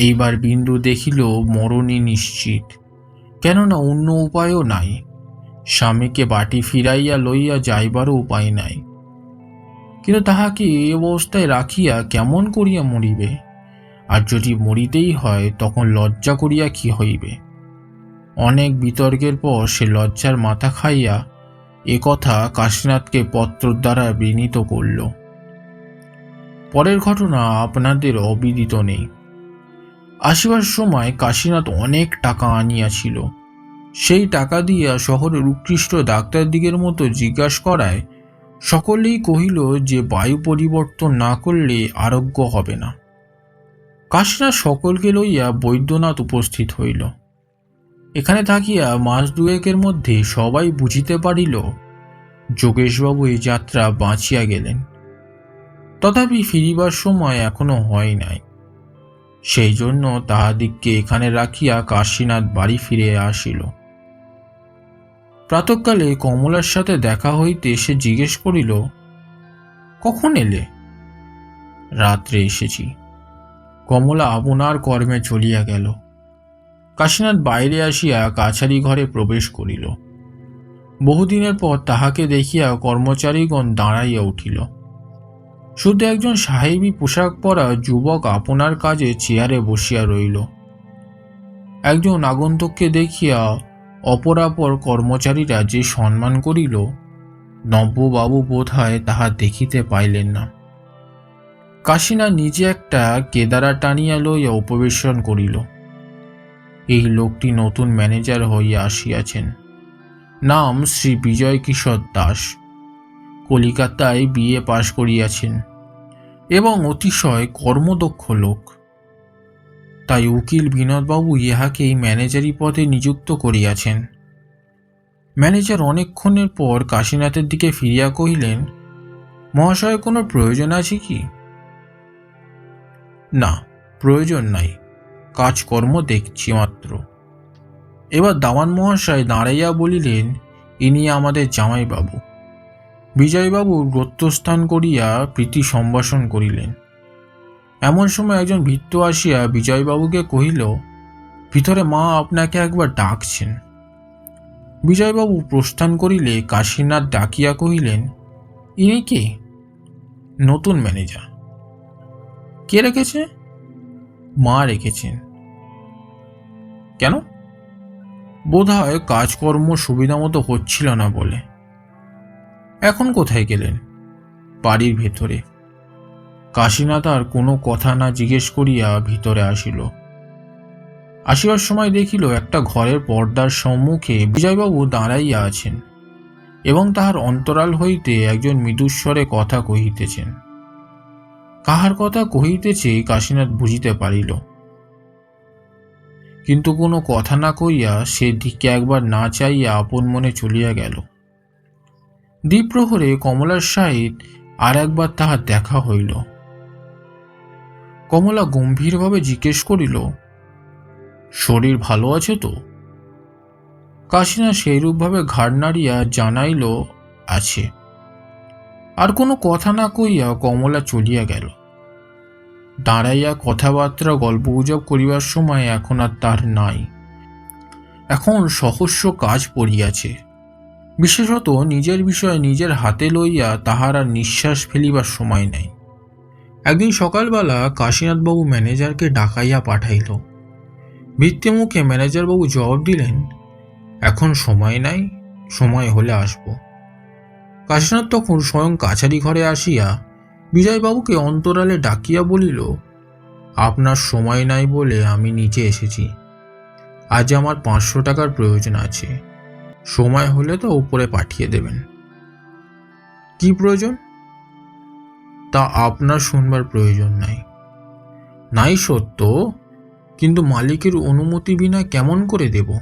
এইবার বিন্দু দেখিল মরণই নিশ্চিত। কেননা অন্য উপায়ও নাই। স্বামীকে বাটি ফিরাইয়া লইয়া যাইবারও উপায় নাই। কিন্তু তাহাকে এ অবস্থায় রাখিয়া কেমন করিয়া মরিবে? আর যদি মরিতেই হয়, তখন লজ্জা করিয়া কি হইবে? অনেক বিতর্কের পর সে লজ্জার মাথা খাইয়া এ কথা কাশীনাথকে পত্র দ্বারা বিনীত করল। পরের ঘটনা আপনাদের অবিদিত নেই। আসিবার সময় কাশীনাথ অনেক টাকা আনিয়াছিল। সেই টাকা দিয়া শহরের উৎকৃষ্ট ডাক্তারদিগের মতো জিজ্ঞাসা করায়, সকলেই কহিল যে বায়ু পরিবর্তন না করলে আরোগ্য হবে না। কাশীনাথ সকলকে লইয়া বৈদ্যনাথ উপস্থিত হইল। এখানে থাকিয়া মাস দুয়েকের মধ্যে সবাই বুঝিতে পারিল, যোগেশবাবু এই যাত্রা বাঁচিয়া গেলেন। তথাপি ফিরিবার সময় এখনও হয় নাই। সেই জন্য তাহাদিগকে এখানে রাখিয়া কাশীনাথ বাড়ি ফিরে আসিল। প্রাতকালে কমলার সাথে দেখা হইতে সে জিজ্ঞেস করিল, কখন এলে? রাত্রে এসেছি। কমলা আপনার কর্মে চলিয়া গেল। কাশীনাথ বাইরে আসিয়া কাছারি ঘরে প্রবেশ করিল। বহুদিনের পর তাহাকে দেখিয়া কর্মচারীগণ দাঁড়াইয়া উঠিল। শুধু একজন সাহেবী পোশাক পরা যুবক আপনার কাজে চেয়ারে বসিয়া রইল। একজন আগন্তুককে দেখিয়া অপরাপর কর্মচারীরা যে সম্মান করিল, নব্যবাবু বোধ হয় তাহা দেখিতে পাইলেন না। কাশিনা নিজে একটা কেদারা টানিয়া লইয়া উপবেশন করিল। এই লোকটি নতুন ম্যানেজার হইয়া আসিয়াছেন। নাম শ্রী বিজয় কিশোর দাস। কলিকাতায় বিএ পাশ করিয়াছেন এবং অতিশয় কর্মদক্ষ লোক। তাই উকিল বিনোদবাবু ইহাকে এই ম্যানেজারি পদে নিযুক্ত করিয়াছেন। ম্যানেজার অনেকক্ষণের পর কাশীনাথের দিকে ফিরিয়া কহিলেন, মহাশয়, কোনো প্রয়োজন আছে কি? না, প্রয়োজন নাই। কাজকর্ম দেখছি মাত্র। এবার দাওয়ান মহাশয় দাঁড়াইয়া বলিলেন ইনি আমাদের জামাইবাবু বিজয়বাবু গোত্রস্থান করিয়া প্রীতি সম্ভাষণ করিলেন। এমন সময় একজন ভৃত্য আসিয়া বিজয়বাবুকে কহিল, ভিতরে মা আপনাকে একবার ডাকছেন। বিজয়বাবু প্রস্থান করিলে কাশীনাথ ডাকিয়া কহিলেন, ইনি কে? নতুন ম্যানেজার। কে রেখেছে মা রেখেছেন। কেন? বোধ হয় কাজকর্ম সুবিধা মতো হচ্ছিল না বলে। এখন কোথায় গেলেন? বাড়ির ভেতরে। কাশীনাথ আর কোনো কথা না জিজ্ঞেস করিয়া ভিতরে আসিল। আসিবার সময় দেখিল একটা ঘরের পর্দার সম্মুখে বিজয়বাবু দাঁড়াইয়া আছেন এবং তাহার অন্তরাল হইতে একজন মৃদুস্বরে কথা কহিতেছেন। কাহার কথা কহিতেছে কাশীনাথ বুঝিতে পারিল। কিন্তু কোনো কথা না কইয়া সে দিকে একবার না চাইয়া আপন মনে চলিয়া গেল। দ্বীপ্রহরে কমলার সহিত আর একবার তাহার দেখা হইল। কমলা গম্ভীরভাবে জিজ্ঞেস করিল, শরীর ভালো আছে তো? কাশিনা সেইরূপভাবে ঘাড় নাড়িয়া জানাইল, আছে। আর কোনো কথা না কইয়া কমলা চলিয়া গেল। দাঁড়াইয়া কথাবার্তা, গল্প গুজব করিবার সময় এখন আর তার নাই। এখন সহস্র কাজ পড়িয়াছে। বিশেষত নিজের বিষয় নিজের হাতে লইয়া তাহার আর নিঃশ্বাস ফেলিবার সময় নাই। একদিন সকালবেলা কাশীনাথবাবু ম্যানেজারকে ডাকাইয়া পাঠাইল। ভিত্তিমুখে ম্যানেজারবাবু জবাব দিলেন, এখন সময় নাই, সময় হলে আসব। কাশীনাথ তখন স্বয়ং কাছারি ঘরে আসিয়া বিজয়বাবুকে অন্তরালে ডাকিয়া বলিল, আপনার সময় নাই বলে আমি নিচে এসেছি। আজ আমার পাঁচশো টাকার প্রয়োজন আছে। সময় হলে তো উপরে পাঠিয়ে দেবেন। কি প্রয়োজন? তা আপনার শুনবার প্রয়োজন নাই। নাই সত্য, কিন্তু মালিকের অনুমতি বিনা কেমন করে দেব?